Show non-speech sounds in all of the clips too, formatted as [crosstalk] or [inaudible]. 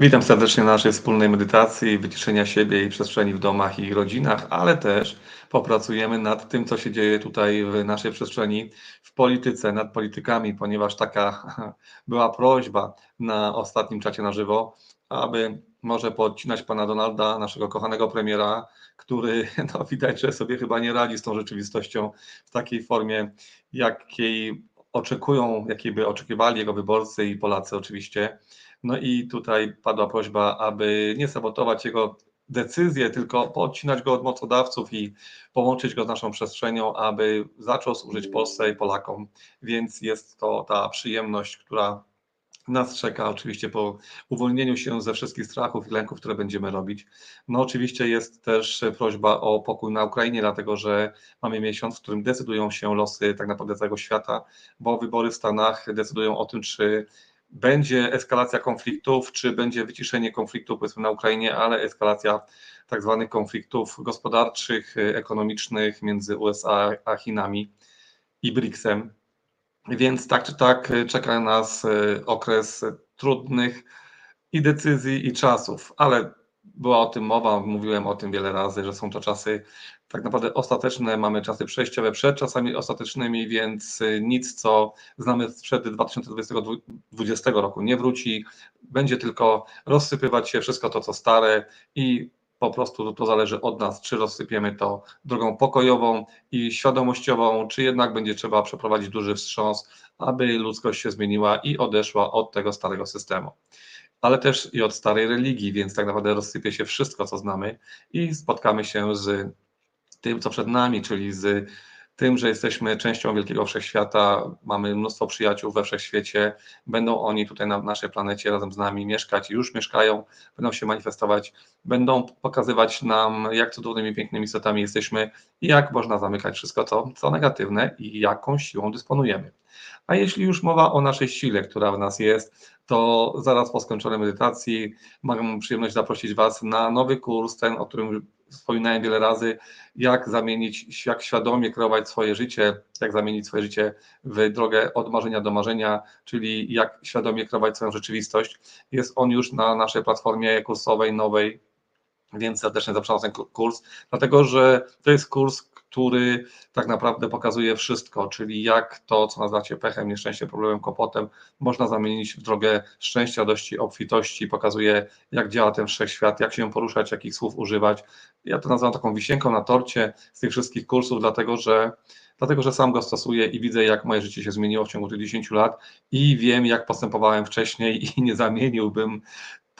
Witam serdecznie na naszej wspólnej medytacji, wyciszenia siebie i przestrzeni w domach i rodzinach, ale też popracujemy nad tym, co się dzieje tutaj w naszej przestrzeni, w polityce, nad politykami, ponieważ taka [laughs] była prośba na ostatnim czacie na żywo, aby może podcinać pana Donalda, naszego kochanego premiera, który [laughs] no, widać, że sobie chyba nie radzi z tą rzeczywistością w takiej formie, jakiej oczekują, jakiej by oczekiwali jego wyborcy i Polacy oczywiście. No i tutaj padła prośba, aby nie sabotować jego decyzję, tylko podcinać go od mocodawców i połączyć go z naszą przestrzenią, aby zaczął służyć Polsce i Polakom. Więc jest to ta przyjemność, która nas czeka oczywiście po uwolnieniu się ze wszystkich strachów i lęków, które będziemy robić. No oczywiście jest też prośba o pokój na Ukrainie, dlatego że mamy miesiąc, w którym decydują się losy tak naprawdę całego świata, bo wybory w Stanach decydują o tym, czy będzie eskalacja konfliktów, czy będzie wyciszenie konfliktu powiedzmy na Ukrainie, ale eskalacja tak zwanych konfliktów gospodarczych, ekonomicznych między USA a Chinami i BRICS-em. Więc tak czy tak czeka nas e, okres trudnych i decyzji, i czasów, ale była o tym mowa, mówiłem o tym wiele razy, że są to czasy tak naprawdę ostateczne, mamy czasy przejściowe przed czasami ostatecznymi, więc y, nic, co znamy sprzed 2020 roku nie wróci, będzie tylko rozsypywać się wszystko to, co stare i po prostu to zależy od nas, czy rozsypiemy to drogą pokojową i świadomościową, czy jednak będzie trzeba przeprowadzić duży wstrząs, aby ludzkość się zmieniła i odeszła od tego starego systemu. Ale też i od starej religii, więc tak naprawdę rozsypie się wszystko, co znamy i spotkamy się z tym, co przed nami, czyli z tym, że jesteśmy częścią wielkiego wszechświata, mamy mnóstwo przyjaciół we wszechświecie, będą oni tutaj na naszej planecie razem z nami mieszkać, już mieszkają, będą się manifestować, będą pokazywać nam, jak cudownymi, pięknymi istotami jesteśmy i jak można zamykać wszystko to, co negatywne i jaką siłą dysponujemy. A jeśli już mowa o naszej sile, która w nas jest, to zaraz po skończonej medytacji mam przyjemność zaprosić Was na nowy kurs, ten, o którym wspominałem wiele razy, jak zamienić, jak świadomie kreować swoje życie, jak zamienić swoje życie w drogę od marzenia do marzenia, czyli jak świadomie kreować swoją rzeczywistość. Jest on już na naszej platformie kursowej nowej, więc serdecznie zapraszam ten kurs, dlatego że to jest kurs, który tak naprawdę pokazuje wszystko, czyli jak to, co nazywacie pechem, nieszczęściem, problemem, kłopotem, można zamienić w drogę szczęścia, dości, obfitości, pokazuje, jak działa ten wszechświat, jak się poruszać, jakich słów używać. Ja to nazywam taką wisienką na torcie z tych wszystkich kursów, dlatego że dlatego że sam go stosuję i widzę, jak moje życie się zmieniło w ciągu tych 10 lat i wiem, jak postępowałem wcześniej i nie zamieniłbym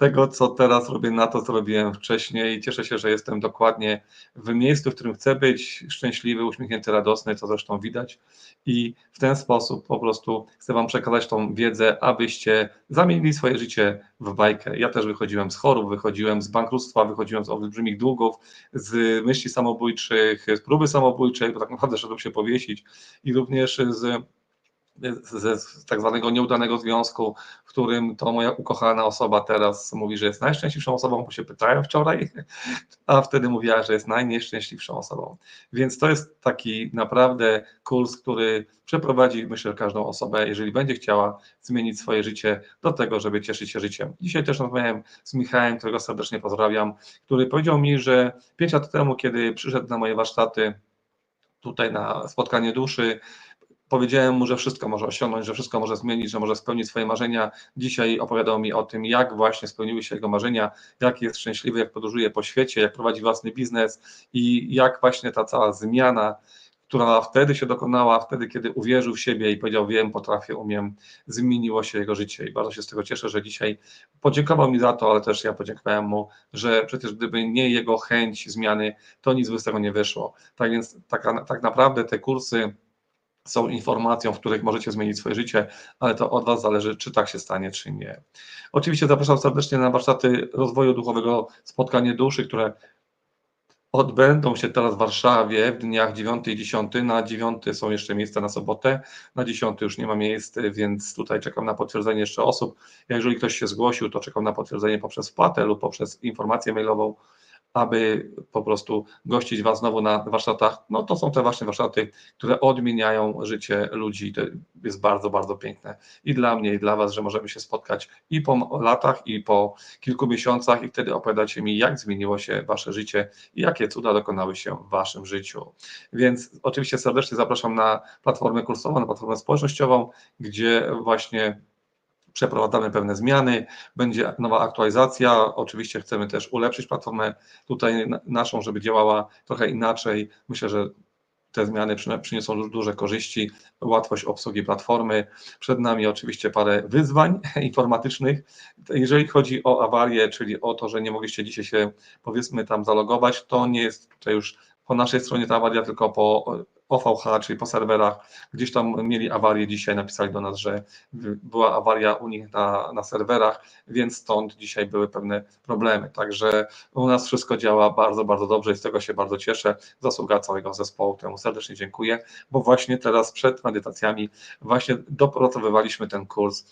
tego, co teraz robię, na to, co robiłem wcześniej. Cieszę się, że jestem dokładnie w miejscu, w którym chcę być, szczęśliwy, uśmiechnięty, radosny, co zresztą widać. I w ten sposób po prostu chcę Wam przekazać tą wiedzę, abyście zamienili swoje życie w bajkę. Ja też wychodziłem z chorób, wychodziłem z bankructwa, wychodziłem z olbrzymich długów, z myśli samobójczych, z próby samobójczej, bo tak naprawdę szedłem się powiesić i również z ze tak zwanego nieudanego związku, w którym to moja ukochana osoba teraz mówi, że jest najszczęśliwszą osobą, bo się pytałem wczoraj, a wtedy mówiła, że jest najnieszczęśliwszą osobą. Więc to jest taki naprawdę kurs, który przeprowadzi, myślę, każdą osobę, jeżeli będzie chciała zmienić swoje życie do tego, żeby cieszyć się życiem. Dzisiaj też rozmawiałem z Michałem, którego serdecznie pozdrawiam, który powiedział mi, że pięć lat temu, kiedy przyszedł na moje warsztaty, tutaj na spotkanie duszy, Powiedziałem mu, że wszystko może osiągnąć, że wszystko może zmienić, że może spełnić swoje marzenia. Dzisiaj opowiadał mi o tym, jak właśnie spełniły się jego marzenia, jak jest szczęśliwy, jak podróżuje po świecie, jak prowadzi własny biznes i jak właśnie ta cała zmiana, która wtedy się dokonała, wtedy, kiedy uwierzył w siebie i powiedział: Wiem, potrafię, umiem, zmieniło się jego życie. I bardzo się z tego cieszę, że dzisiaj podziękował mi za to, ale też ja podziękowałem mu, że przecież gdyby nie jego chęć zmiany, to nic by z tego nie wyszło. Tak więc tak, tak naprawdę te kursy są informacją, w których możecie zmienić swoje życie, ale to od Was zależy, czy tak się stanie, czy nie. Oczywiście zapraszam serdecznie na warsztaty rozwoju duchowego Spotkanie Duszy, które odbędą się teraz w Warszawie w dniach 9 i 10. Na 9 są jeszcze miejsca na sobotę, na 10 już nie ma miejsc, więc tutaj czekam na potwierdzenie jeszcze osób. Jeżeli ktoś się zgłosił, to czekam na potwierdzenie poprzez wpłatę lub poprzez informację mailową aby po prostu gościć Was znowu na warsztatach. No to są te właśnie warsztaty, które odmieniają życie ludzi. To jest bardzo, bardzo piękne i dla mnie, i dla Was, że możemy się spotkać i po latach, i po kilku miesiącach i wtedy opowiadacie mi, jak zmieniło się Wasze życie i jakie cuda dokonały się w Waszym życiu. Więc oczywiście serdecznie zapraszam na platformę kursową, na platformę społecznościową, gdzie właśnie przeprowadzamy pewne zmiany, będzie nowa aktualizacja. Oczywiście chcemy też ulepszyć platformę tutaj naszą, żeby działała trochę inaczej. Myślę, że te zmiany przyniosą duże korzyści, łatwość obsługi platformy. Przed nami oczywiście parę wyzwań [laughs] informatycznych. Jeżeli chodzi o awarię, czyli o to, że nie mogliście dzisiaj się powiedzmy tam zalogować, to nie jest to już po naszej stronie ta awaria, tylko po OVH, czyli po serwerach, gdzieś tam mieli awarię dzisiaj, napisali do nas, że była awaria u nich na, na serwerach, więc stąd dzisiaj były pewne problemy. Także u nas wszystko działa bardzo, bardzo dobrze i z tego się bardzo cieszę. Zasługa całego zespołu, temu serdecznie dziękuję, bo właśnie teraz przed medytacjami właśnie dopracowywaliśmy ten kurs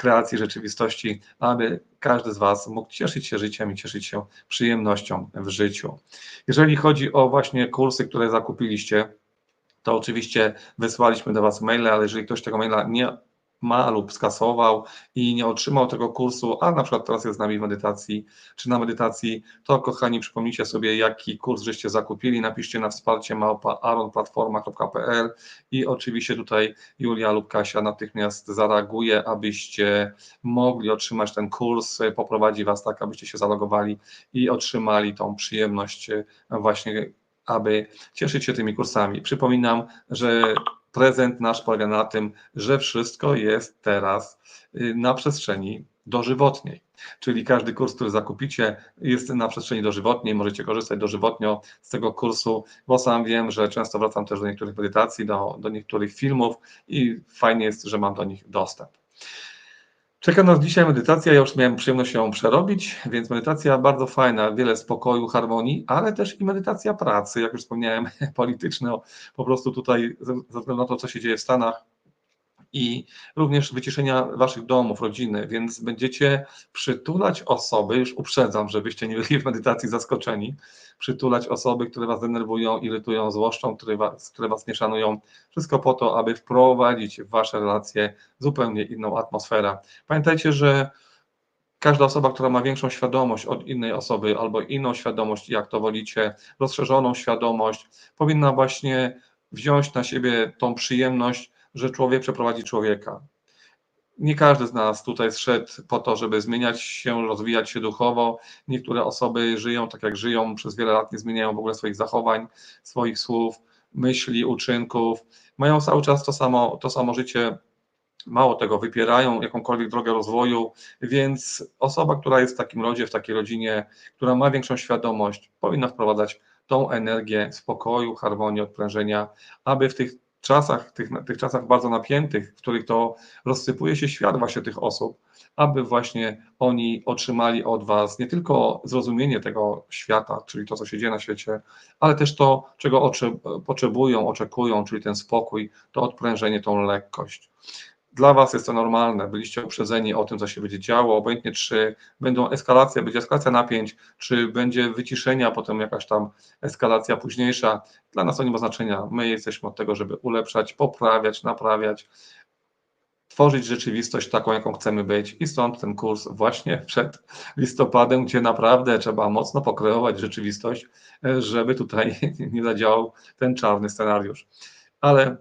kreacji rzeczywistości, aby każdy z Was mógł cieszyć się życiem i cieszyć się przyjemnością w życiu. Jeżeli chodzi o właśnie kursy, które zakupiliście, to oczywiście wysłaliśmy do Was maile, ale jeżeli ktoś tego maila nie ma lub skasował i nie otrzymał tego kursu, a na przykład teraz jest z nami w medytacji czy na medytacji, to kochani przypomnijcie sobie, jaki kurs żeście zakupili, napiszcie na wsparcie małpa aronplatforma.pl i oczywiście tutaj Julia lub Kasia natychmiast zareaguje, abyście mogli otrzymać ten kurs, poprowadzi Was tak, abyście się zalogowali i otrzymali tą przyjemność właśnie aby cieszyć się tymi kursami. Przypominam, że prezent nasz polega na tym, że wszystko jest teraz y, na przestrzeni dożywotniej. Czyli każdy kurs, który zakupicie, jest na przestrzeni dożywotniej, możecie korzystać dożywotnio z tego kursu, bo sam wiem, że często wracam też do niektórych medytacji, do, do niektórych filmów i fajnie jest, że mam do nich dostęp. Czeka nas dzisiaj medytacja. Ja już miałem przyjemność ją przerobić, więc medytacja bardzo fajna, wiele spokoju, harmonii, ale też i medytacja pracy, jak już wspomniałem, [laughs] polityczna. Po prostu tutaj, ze względu na to, co się dzieje w Stanach, i również wyciszenia waszych domów, rodziny, więc będziecie przytulać osoby, już uprzedzam, żebyście nie byli w medytacji zaskoczeni, przytulać osoby, które was denerwują, irytują, złoszczą, które was, które was nie szanują, wszystko po to, aby wprowadzić w wasze relacje zupełnie inną atmosferę. Pamiętajcie, że każda osoba, która ma większą świadomość od innej osoby albo inną świadomość, jak to wolicie, rozszerzoną świadomość, powinna właśnie wziąć na siebie tą przyjemność że człowiek przeprowadzi człowieka. Nie każdy z nas tutaj zszedł po to, żeby zmieniać się, rozwijać się duchowo. Niektóre osoby żyją tak, jak żyją, przez wiele lat nie zmieniają w ogóle swoich zachowań, swoich słów, myśli, uczynków. Mają cały czas to samo, to samo życie, mało tego, wypierają jakąkolwiek drogę rozwoju, więc osoba, która jest w takim rodzie, w takiej rodzinie, która ma większą świadomość, powinna wprowadzać tą energię spokoju, harmonii, odprężenia, aby w tych czasach, tych, tych czasach bardzo napiętych, w których to rozsypuje się świat właśnie tych osób, aby właśnie oni otrzymali od Was nie tylko zrozumienie tego świata, czyli to, co się dzieje na świecie, ale też to, czego oczy, potrzebują, oczekują, czyli ten spokój, to odprężenie, tą lekkość. Dla Was jest to normalne, byliście uprzedzeni o tym, co się będzie działo, obojętnie czy będą eskalacje, będzie eskalacja napięć, czy będzie wyciszenia, potem jakaś tam eskalacja późniejsza. Dla nas to nie ma znaczenia. My jesteśmy od tego, żeby ulepszać, poprawiać, naprawiać, tworzyć rzeczywistość taką, jaką chcemy być. I stąd ten kurs właśnie przed listopadem, gdzie naprawdę trzeba mocno pokreować rzeczywistość, żeby tutaj [laughs] nie zadziałał ten czarny scenariusz. Ale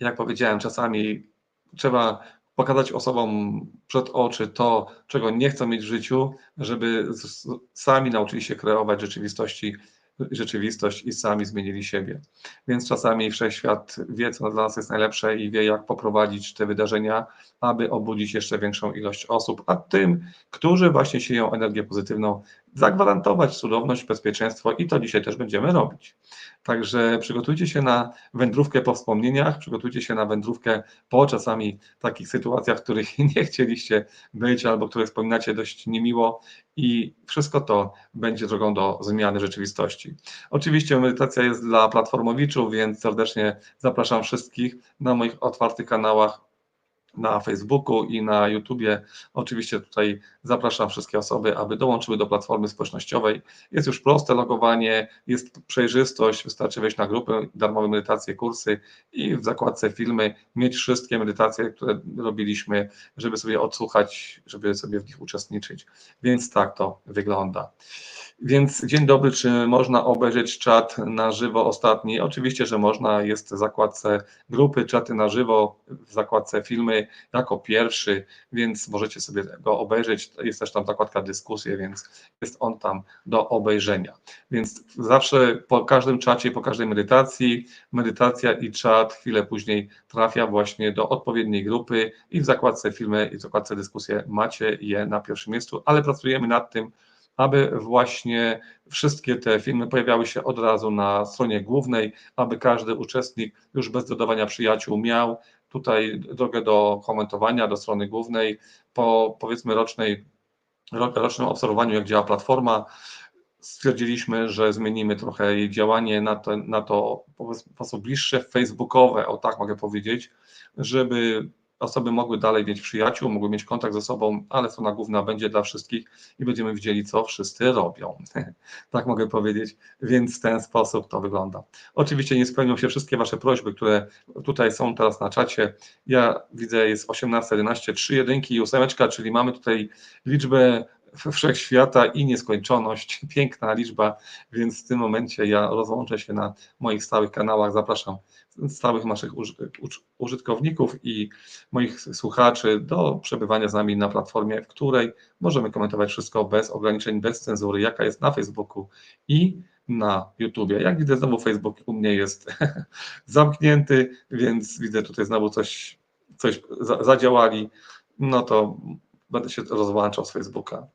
jak powiedziałem, czasami trzeba pokazać osobom przed oczy to, czego nie chcą mieć w życiu, żeby sami nauczyli się kreować rzeczywistości, rzeczywistość i sami zmienili siebie. Więc czasami wszechświat wie, co dla nas jest najlepsze i wie, jak poprowadzić te wydarzenia, aby obudzić jeszcze większą ilość osób, a tym, którzy właśnie sieją energię pozytywną, zagwarantować cudowność, bezpieczeństwo i to dzisiaj też będziemy robić. Także przygotujcie się na wędrówkę po wspomnieniach, przygotujcie się na wędrówkę po czasami takich sytuacjach, w których [laughs] nie chcieliście być albo które wspominacie dość niemiło i wszystko to będzie drogą do zmiany rzeczywistości. Oczywiście medytacja jest dla platformowiczów, więc serdecznie zapraszam wszystkich na moich otwartych kanałach na Facebooku i na YouTubie. Oczywiście tutaj zapraszam wszystkie osoby, aby dołączyły do platformy społecznościowej. Jest już proste logowanie, jest przejrzystość, wystarczy wejść na grupę, darmowe medytacje, kursy i w zakładce filmy mieć wszystkie medytacje, które robiliśmy, żeby sobie odsłuchać, żeby sobie w nich uczestniczyć. Więc tak to wygląda. Więc dzień dobry, czy można obejrzeć czat na żywo ostatni? Oczywiście, że można, jest w zakładce grupy czaty na żywo, w zakładce filmy jako pierwszy, więc możecie sobie go obejrzeć. Jest też tam zakładka dyskusje, więc jest on tam do obejrzenia. Więc zawsze po każdym czacie, po każdej medytacji, medytacja i czat chwilę później trafia właśnie do odpowiedniej grupy i w zakładce filmy i w zakładce dyskusje macie je na pierwszym miejscu, ale pracujemy nad tym, aby właśnie wszystkie te filmy pojawiały się od razu na stronie głównej, aby każdy uczestnik już bez dodawania przyjaciół miał tutaj drogę do komentowania, do strony głównej. Po powiedzmy rocznej, rocznym obserwowaniu, jak działa platforma, stwierdziliśmy, że zmienimy trochę jej działanie na to, na to po prostu bliższe facebookowe, o tak mogę powiedzieć, żeby osoby mogły dalej mieć przyjaciół, mogły mieć kontakt ze sobą, ale strona główna będzie dla wszystkich i będziemy widzieli, co wszyscy robią. [laughs] tak mogę powiedzieć, więc w ten sposób to wygląda. Oczywiście nie spełnią się wszystkie Wasze prośby, które tutaj są teraz na czacie. Ja widzę, jest 18, 3 jedynki i ósemeczka, czyli mamy tutaj liczbę wszechświata i nieskończoność. [laughs] Piękna liczba, więc w tym momencie ja rozłączę się na moich stałych kanałach. Zapraszam stałych naszych użytkowników i moich słuchaczy do przebywania z nami na platformie, w której możemy komentować wszystko bez ograniczeń, bez cenzury, jaka jest na Facebooku i na YouTubie. Jak widzę, znowu Facebook u mnie jest [laughs] zamknięty, więc widzę tutaj znowu coś, coś zadziałali, no to będę się rozłączał z Facebooka.